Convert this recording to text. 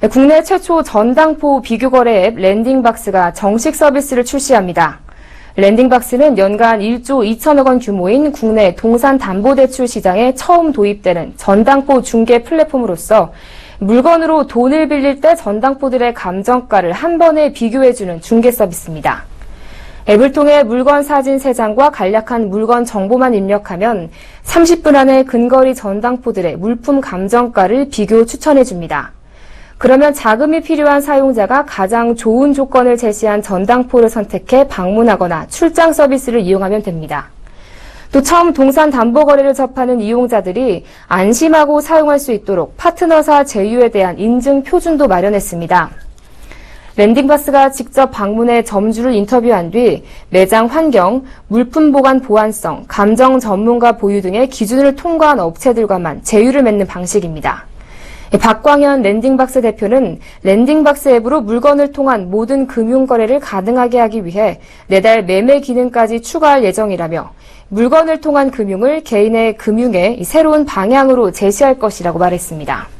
네, 국내 최초 전당포 비교거래 앱 랜딩박스가 정식 서비스를 출시합니다. 랜딩박스는 연간 1조 2천억 원 규모인 국내 동산담보대출 시장에 처음 도입되는 전당포 중개 플랫폼으로서 물건으로 돈을 빌릴 때 전당포들의 감정가를 한 번에 비교해주는 중개 서비스입니다. 앱을 통해 물건 사진 3장과 간략한 물건 정보만 입력하면 30분 안에 근거리 전당포들의 물품 감정가를 비교 추천해줍니다. 그러면 자금이 필요한 사용자가 가장 좋은 조건을 제시한 전당포를 선택해 방문하거나 출장 서비스를 이용하면 됩니다. 또 처음 동산 담보 거래를 접하는 이용자들이 안심하고 사용할 수 있도록 파트너사 제휴에 대한 인증 표준도 마련했습니다. 랜딩박스가 직접 방문해 점주를 인터뷰한 뒤 매장 환경, 물품 보관 보안성, 감정 전문가 보유 등의 기준을 통과한 업체들과만 제휴를 맺는 방식입니다. 박광현 랜딩박스 대표는 랜딩박스 앱으로 물건을 통한 모든 금융 거래를 가능하게 하기 위해 내달 매매 기능까지 추가할 예정이라며 물건을 통한 금융을 개인의 금융의 새로운 방향으로 제시할 것이라고 말했습니다.